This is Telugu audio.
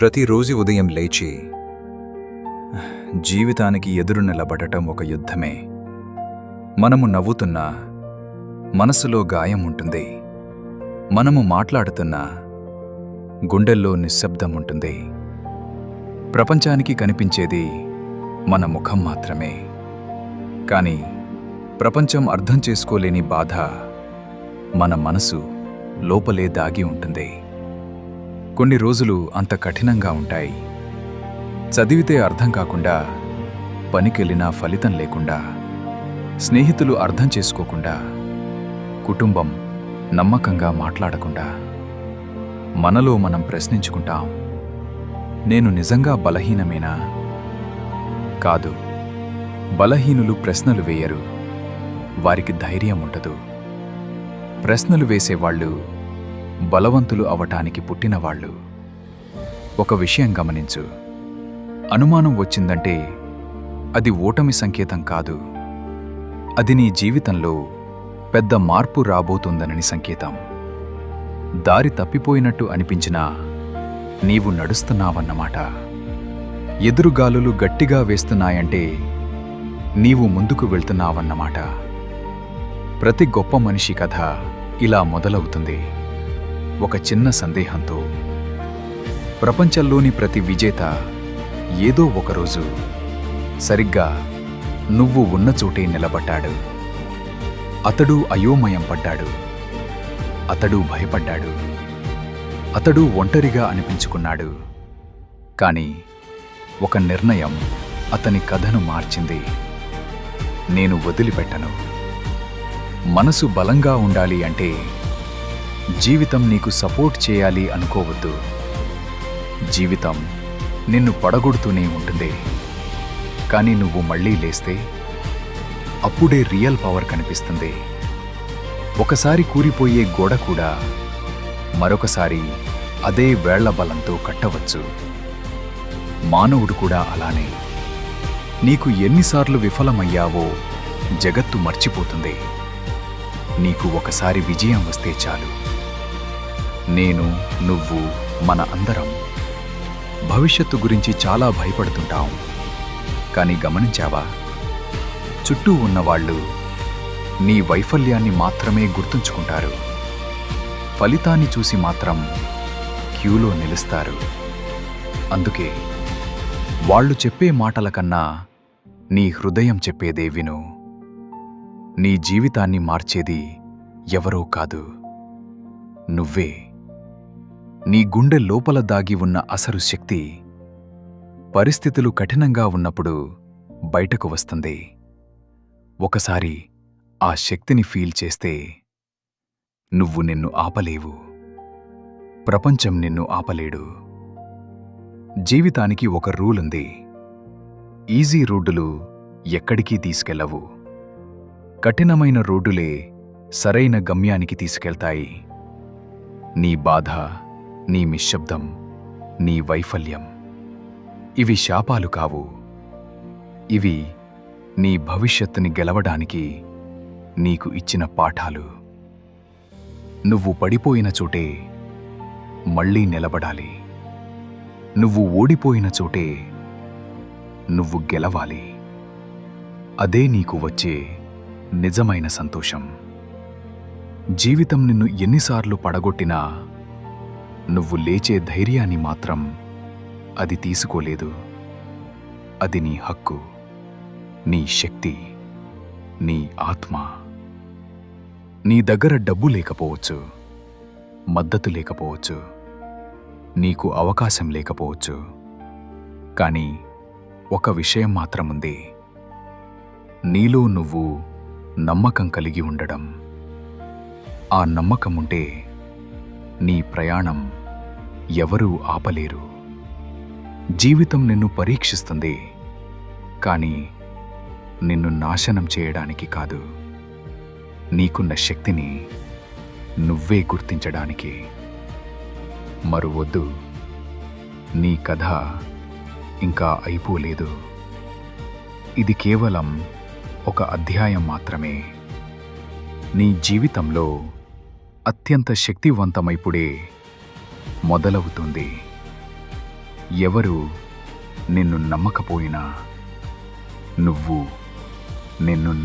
ప్రతిరోజు ఉదయం లేచి జీవితానికి ఎదురు నిలబడటం ఒక యుద్ధమే. మనము నవ్వుతున్నా మనసులో గాయం ఉంటుంది. మనము మాట్లాడుతున్నా గుండెల్లో నిశ్శబ్దం ఉంటుంది. ప్రపంచానికి కనిపించేది మన ముఖం మాత్రమే. కానీ ప్రపంచం అర్థం చేసుకోలేని బాధ మన మనసు లోపలే దాగి ఉంటుంది. కొన్ని రోజులు అంత కఠినంగా ఉంటాయి. చదివితే అర్థం కాకుండా పనికెళ్ళినా ఫలితం లేకుండా స్నేహితులు అర్థం చేసుకోకుండా కుటుంబం నమ్మకంగా మాట్లాడకుండా మనలో మనం ప్రశ్నించుకుంటాం. నేను నిజంగా బలహీనమేనా? కాదు. బలహీనులు ప్రశ్నలు వేయరు. వారికి ధైర్యం ఉండదు. ప్రశ్నలు వేసేవాళ్ళు బలవంతులు అవటానికి పుట్టినవాళ్ళు. ఒక విషయం గమనించు. అనుమానం వచ్చిందంటే అది ఓటమి సంకేతం కాదు. అది నీ జీవితంలో పెద్ద మార్పు రాబోతుందనని సంకేతం. దారి తప్పిపోయినట్టు అనిపించినా నీవు నడుస్తున్నావన్నమాట. ఎదురుగాలులు గట్టిగా వేస్తున్నాయంటే నీవు ముందుకు వెళ్తున్నావన్నమాట. ప్రతి గొప్ప మనిషి కథ ఇలా మొదలవుతుంది. ఒక చిన్న సందేహంతో ప్రపంచంలోని ప్రతి విజేత ఏదో ఒకరోజు సరిగ్గా నువ్వు ఉన్న చోటే నిలబడ్డాడు. అతడు అయోమయం పడ్డాడు. అతడు భయపడ్డాడు. అతడు ఒంటరిగా అనిపించుకున్నాడు. కాని ఒక నిర్ణయం అతని కథను మార్చింది. నేను వదిలిపెట్టను. మనసు బలంగా ఉండాలి అంటే జీవితం నీకు సపోర్ట్ చేయాలి అనుకోవద్దు. జీవితం నిన్ను పడగొడుతూనే ఉంటుంది. కానీ నువ్వు మళ్ళీ లేస్తే అప్పుడే రియల్ పవర్ కనిపిస్తుంది. ఒకసారి కూలిపోయే గోడ కూడా మరొకసారి అదే వేళ్ళ బలంతో కట్టవచ్చు. మానవుడు కూడా అలానే. నీకు ఎన్నిసార్లు విఫలమయ్యావో జగత్తు మర్చిపోతుంది. నీకు ఒకసారి విజయం వస్తే చాలు. నేను నువ్వు మన అందరం భవిష్యత్తు గురించి చాలా భయపడుతుంటాం. కానీ గమనించావా? చుట్టూ ఉన్నవాళ్ళు నీ వైఫల్యాన్ని మాత్రమే గుర్తుంచుకుంటారు. ఫలితాన్ని చూసి మాత్రం క్యూలో నిలుస్తారు. అందుకే వాళ్ళు చెప్పే మాటల కన్నా నీ హృదయం చెప్పేదే విను. నీ జీవితాన్ని మార్చేది ఎవరో కాదు నువ్వే. నీ గుండె లోపల దాగి ఉన్న అసలు శక్తి పరిస్థితులు కఠినంగా ఉన్నప్పుడు బయటకు వస్తుంది. ఒకసారి ఆ శక్తిని ఫీల్ చేస్తే నువ్వు నిన్ను ఆపలేవు. ప్రపంచం నిన్ను ఆపలేడు. జీవితానికి ఒక రూల్ ఉంది. ఈజీ రోడ్డులు ఎక్కడికి తీసుకెళ్ళవు. కఠినమైన రోడ్డులే సరైన గమ్యానికి తీసుకెళ్తాయి. నీ బాధ నీ నిశ్శబ్దం నీ వైఫల్యం. ఇవి శాపాలు కావు. ఇవి నీ భవిష్యత్తుని గెలవడానికి నీకు ఇచ్చిన పాఠాలు. నువ్వు పడిపోయిన చోటే మళ్ళీ నిలబడాలి. నువ్వు ఓడిపోయిన చోటే నువ్వు గెలవాలి. అదే నీకు వచ్చే నిజమైన సంతోషం. జీవితం నిన్ను ఎన్నిసార్లు పడగొట్టినా నువ్వు లేచే ధైర్యాన్ని మాత్రం అది తీసుకోలేదు. అది నీ హక్కు నీ శక్తి నీ ఆత్మ. నీ దగ్గర డబ్బు లేకపోవచ్చు మద్దతు లేకపోవచ్చు నీకు అవకాశం లేకపోవచ్చు. కానీ ఒక విషయం మాత్రముంది నీలో నువ్వు నమ్మకం కలిగి ఉండడం. ఆ నమ్మకం ఉంటే నీ ప్రయాణం ఎవరూ ఆపలేరు. జీవితం నిన్ను పరీక్షిస్తుంది. కానీ నిన్ను నాశనం చేయడానికి కాదు. నీకున్న శక్తిని నువ్వే గుర్తించడానికి. మరువద్దు. నీ కథ ఇంకా అయిపోలేదు. ఇది కేవలం ఒక అధ్యాయం మాత్రమే. నీ జీవితంలో అత్యంత శక్తివంతమైపుడే మొదలవుతుంది. ఎవరు నిన్ను నమ్మకపోయినా నువ్వు నిన్ను నమ్మ